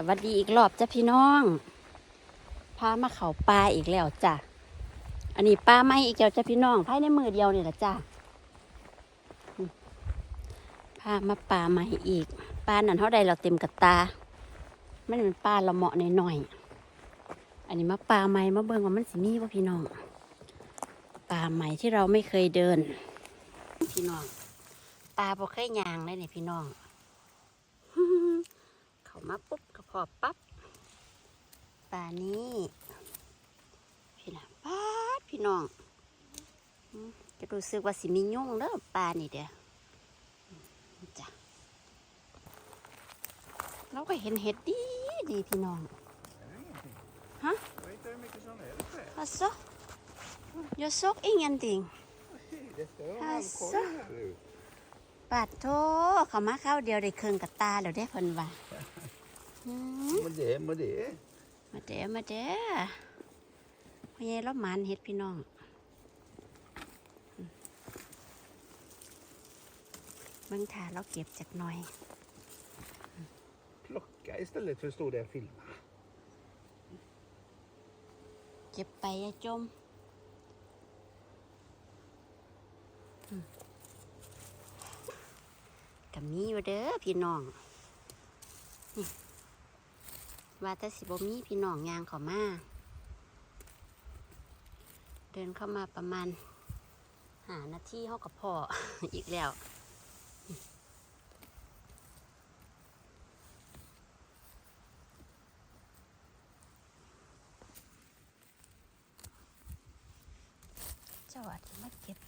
สวัสดีอีกรอบจ้ะพี่น้อง พามาเขาปลาอีกแล้วจ้ะ อันนี้ปลาไม่อีกแล้วจ้ะพี่น้องภายในมือเดียวนี่แหละจ้ะ พามาปลาไม่อีก ปลานั่นเท่าใดเราเต็มกระตาไม่เป็นปลาละเหมาะหน่อยๆอันนี้มาปลาไม้มาเบิ่งว่ามันสิมีว่าพี่น้อง ปลาใหม่ที่เราไม่เคยเดิน พี่น้อง ปลาบ่เคยยางเลยเนี่ยพี่น้อง เขามาปุ๊บ อปั๊บปลานี้ พี่นะป๊าพี่น้อง จะรู้สึกว่าสิมียุ่งเด้อปลานี่เด้อจ้ะเราก็เห็นเห็ดดีดีพี่น้อง Vet du hur mycket som är det själv? Alltså, jag såg ingenting. Det står Asså. halvkorg här du. ปาดโทเขามาเข้าวเดียวได้เครื่องกับตาแล้วได้พิ่นว่า อืม Men det, men det. มาเด้อมาเด้อพ่อใหญ่รอบหมันเฮ็ดพี่น้องอืมเบิ่งถ่าเราเก็บจากหน่อย Plocka istället för att stå där och filma. เก็บไปอย่าจมอืมกับมีอยู่เด้อพี่น้องนี่ ว่าแต่สิบมีพี่น้องยางเขามาเดินเข้ามาประมาณหานาทีเขากับพ่ออีกแล้ว เจ้าอาจจะมาเก็บ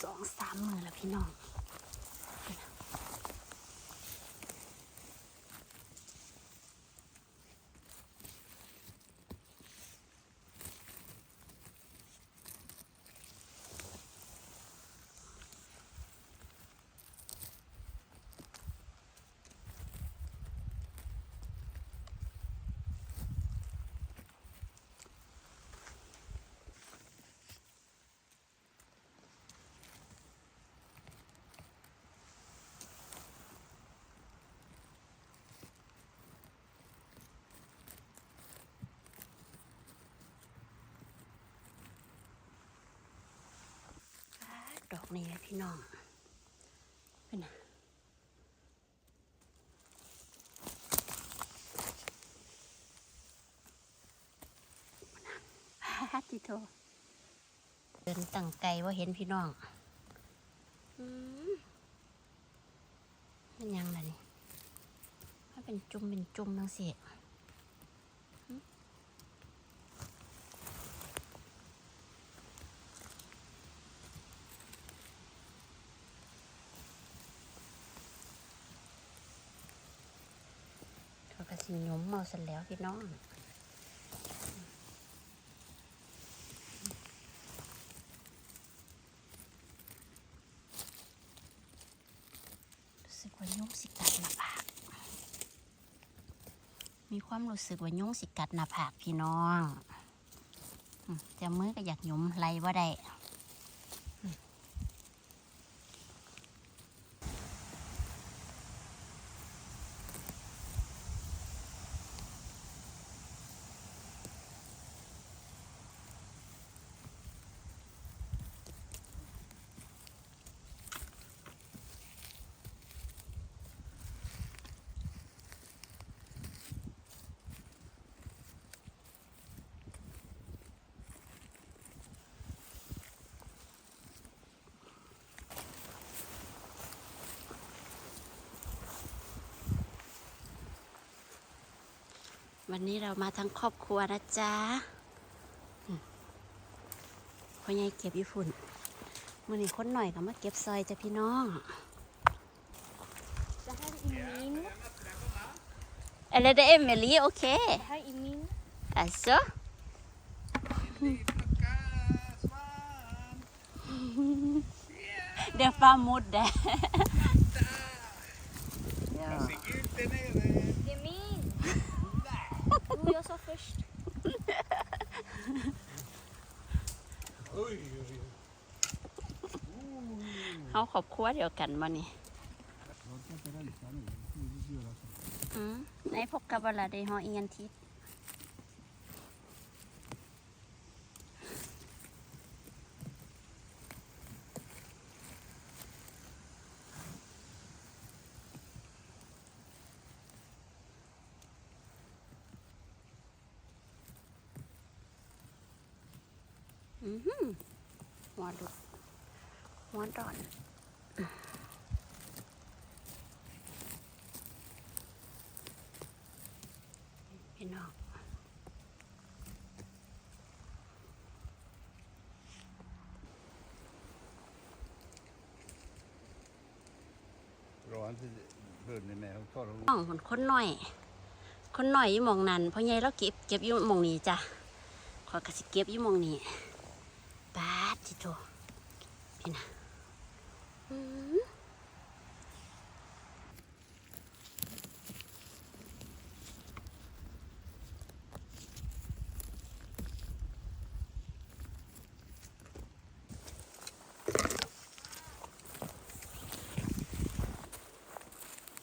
สองสามมือแล้วพี่น้อง ดอกนี้พี่น้องเป็นไงฮาติโตเดินตั้งไกลว่าเห็นพี่น้องอืมมันยังไงนี่มันเป็นจุ่มเป็นจุ่มจังเสิหึ ก็สิหยมเมาสร็จแล้วพี่น้องรู้สึกว่ายุงสิกัดหน้าผากมีความรู้สึกว่ายุงสิกัดหน้าผากพี่น้องอืมแต่มือก็อยากหยุมไรว่าได้ วันนี้เรามาทั้งครอบครัวนะจ๊ะอืมพ่อใหญ่เก็บญี่ปุ่นมื่อนี้คนหน่อยก็มาเก็บซอยจ้ะพี่น้อง Det här är min. Eller det är Emily, okej. Det här är min. Alltså? Svan! Det är farmodde. ja. Ser gult där nere. Det är min. Jo, jag sa först. Oj, oj, oj. เขาครอบครัวเดียวกันมานี่อืมในพกกับเวลาได้หออีงันทิศอือหือหัวดุ หัวดอนพี่น้อง Bra, han inte vunnit med. Hon tar hon น้องคนคนหน่อย คนหน่อยอยู่หมองนั้นเพราะไงเราเก็บเก็บอยู่หมองนี้จ้ะขอยกสิเก็บอยู่หมองนี้ปาดจิโตพี่นะอืมปิดน้ำมีเก็บเบบี้ Alltså. ป้ามาจับยุ่นจับยุ่นแต่ห้องมิแกะโ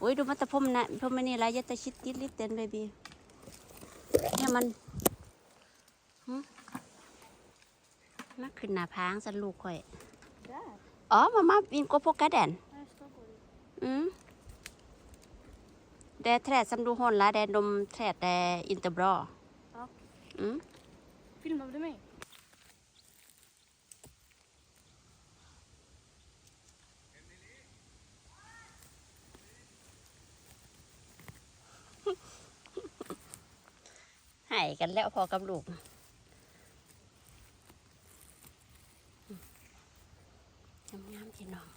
อ้ยดูมันตะพรมนะพรมนี่ไรยะตะชิดติดลิฟเต็นเบบีเนี่ยมันหึมาขึ้นหน้าพางสันลูกข่อย Där? อ๋อมามาวินโกโปกระแดน Nej, jag ska gå dit. อืม แดแทรดซัมดูฮอนละแดนมแทรดแดอินเตอร์บรอ Ja. อืม Filmar du mig? ใหายกันแล้วพอกับลูกงามๆพี่น้อง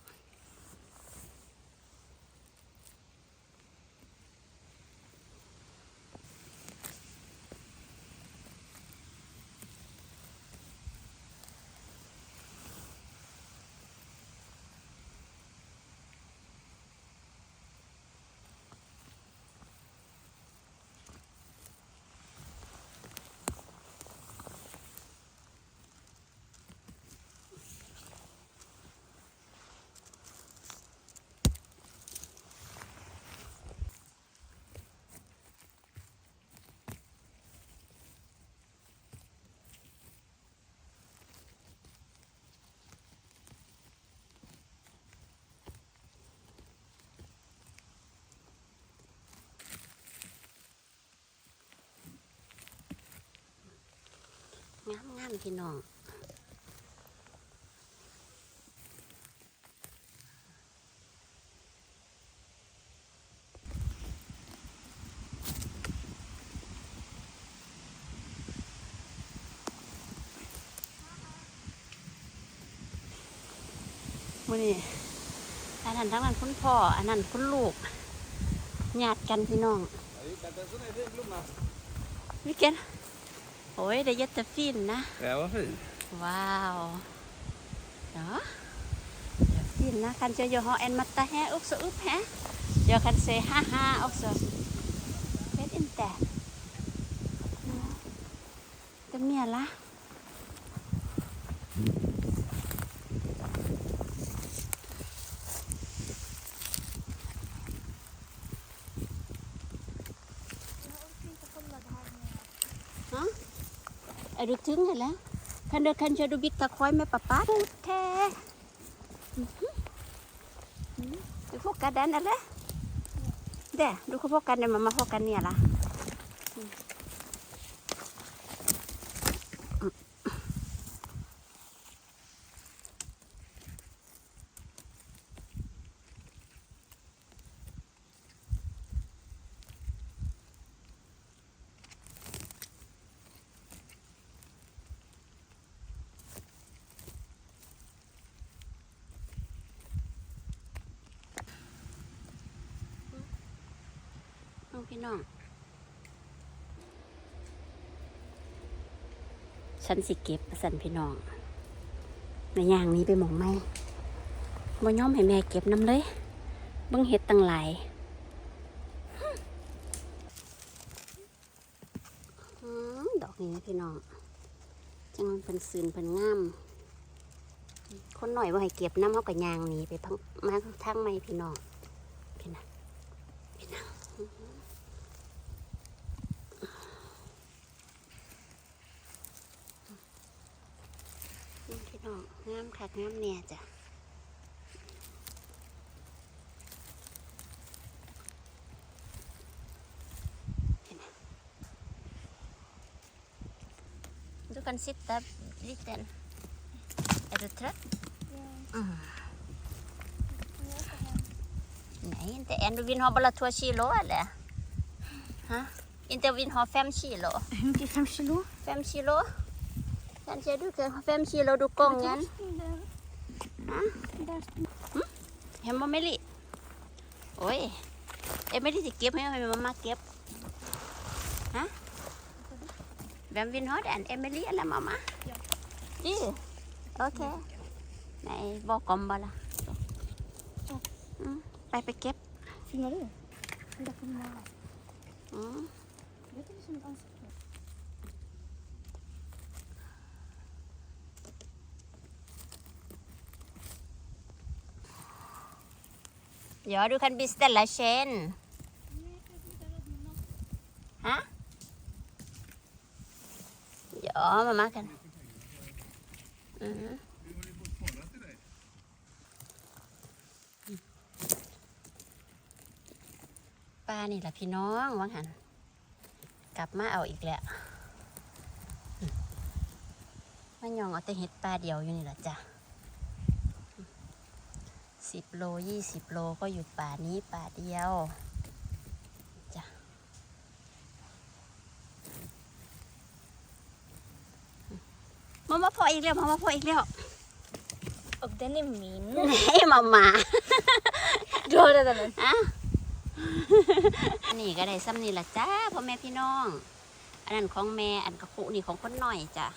งามงามๆพี่น้องมื่อนี้อันนั้นทั้งนั้นคุณพ่อ อันนั้นคุณลูกญาติกันพี่น้องวิกเกน อ้ยได้เยอะแต่ฟินนะ Ja, vad fin. ว้าวเนาะเดี๋ยวฟินนะคันจะอยู่หอแอนมัตตาแฮอุกสอุบแฮเดี๋ยวคันเซฮ่าฮ่าอุกสเวทอินแต่จะเมียละ Jag orkar inte hålla det här med... ไอ้ ดูถึงกันแล้วคันเดอคันจะดูบิ๊กตะคอยแม่ปะป๊าแท้ดูพวกกันดันอะไรเด้ดูเขาพวกกันเดี๋ยวมามาพวกกันเนี่ยล่ะ งพี่น้อง ฉันสิเก็บสันพี่น้องในอย่างนี้ไปหมองไม่บ่ย่อมให้แม่เก็บน้ำเลยเบิ่งเห็ดตั้งหลายอืมนี่นะพี่น้อง จังมันเป็นซืนเป็นงาม คนหน่อยว่าให้เก็บน้ำเขากับยางนี้ไปพังมาทางไม่พี่น้องพี่นะพี่นะ นี่พี่น้องงามคักงามแน่จ้ะพี่นะ Du kan sitta liten. Är du trött? Ja. Mm. Jag åker hem. Nej, inte än. Du vill ha bara två kilo eller? Ha? Inte vill ha fem kilo? Hur mycket? Fem kilo? Fem kilo? Kanske du kan ha fem kilo du gången. Där. Hemma med Li. Oj. Emelie ska ges ให้ mamma ges. Ha? Vem vill ha den? Emelie eller mamma? Ja. Du? Okej. Nej, bakom bara. Så. Ja. Mm. ไปไปเก็บ Filmar du? Där kommer jag. อืม Vet du som ett ansikte? Ja, du kan beställa sen. Ha? Ja, mamma kan. Mm. Vi håller på att spara till dig. ป้านี่แหละพี่น้องวังหัน กลับมาเอาอีกแล้วมมายองเอาแต่เห็ดปลาเดียวอยู่นี่แหละจ้ะ สิบโลยี่สิบโลก็อยู่ป่านี้ป่าเดียวจ้ะอืมมามาพออีกแล้วมามาพออีกแล้ว Och den är min. ให้มามา Du har redan den. อะนี่ก็ได้ซ้ำนี่ละจ้าพ่อแม่พี่น้อง อันนั้นของแม่อันกระคุนี่ของคนหน่อยจ้ะ